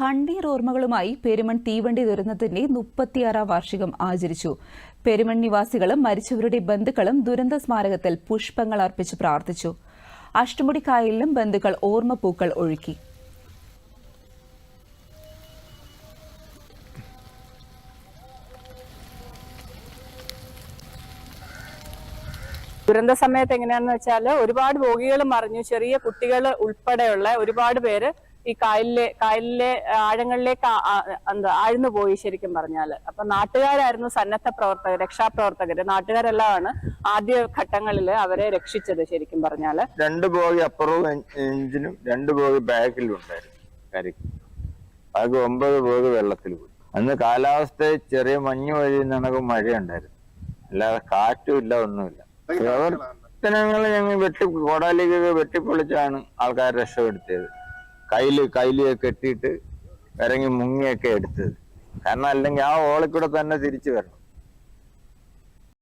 കണ്ണീർ ഓർമ്മകളുമായി പെരുമൺ തീവണ്ടി ദുരന്തത്തിന്റെ മുപ്പത്തിയാറാം വാർഷികം ആചരിച്ചു. പെരുമൺ നിവാസികളും മരിച്ചവരുടെ ബന്ധുക്കളും ദുരന്ത സ്മാരകത്തിൽ പുഷ്പങ്ങൾ അർപ്പിച്ച് പ്രാർത്ഥിച്ചു. അഷ്ടമുടി കായലിലും ബന്ധുക്കൾ ഓർമ്മപ്പൂക്കൾ ഒഴുക്കി. ദുരന്ത സമയത്ത് എങ്ങനെയാണെന്ന് വെച്ചാൽ ഒരുപാട് രോഗികൾ മറിഞ്ഞു ചെറിയ കുട്ടികൾ ഉൾപ്പെടെയുള്ള ഒരുപാട് പേര് ഈ കായലിലെ കായലിലെ ആഴങ്ങളിലേക്ക് എന്താ ആഴ്ന്നു പോയി ശരിക്കും പറഞ്ഞാൽ അപ്പൊ നാട്ടുകാരായിരുന്നു സന്നദ്ധ പ്രവർത്തകർ രക്ഷാപ്രവർത്തകർ നാട്ടുകാരെല്ലാമാണ് ആദ്യ ഘട്ടങ്ങളിൽ അവരെ രക്ഷിച്ചത് ശരിക്കും പറഞ്ഞാൽ രണ്ട് ബോഗി അപ്പുറവും എഞ്ചിനും രണ്ട് ബോഗി ബാക്കിലും ഉണ്ടായിരുന്നു കരയ്ക്ക് ബാക്കി ഒമ്പത് ബോഗി വെള്ളത്തിൽ പോയി. അന്ന് കാലാവസ്ഥ ചെറിയ മഞ്ഞു വഴി നിന്നൊക്കെ മഴയുണ്ടായിരുന്നു. അല്ലാതെ കാറ്റും ഇല്ല ഒന്നുമില്ല. പ്രവർത്തനങ്ങൾ ഞങ്ങൾ വെട്ടി കോടാലിക്കൊക്കെ വെട്ടിപ്പൊളിച്ചാണ് ആൾക്കാരെ രക്ഷപ്പെടുത്തിയത്. കയ്യിൽ കയ്യിലൊക്കെ കെട്ടിയിട്ട് ഇറങ്ങി മുങ്ങിയൊക്കെ എടുത്തത്. കാരണം അല്ലെങ്കിൽ ആ ഓളിൽ കൂടെ തന്നെ തിരിച്ചു വരണം.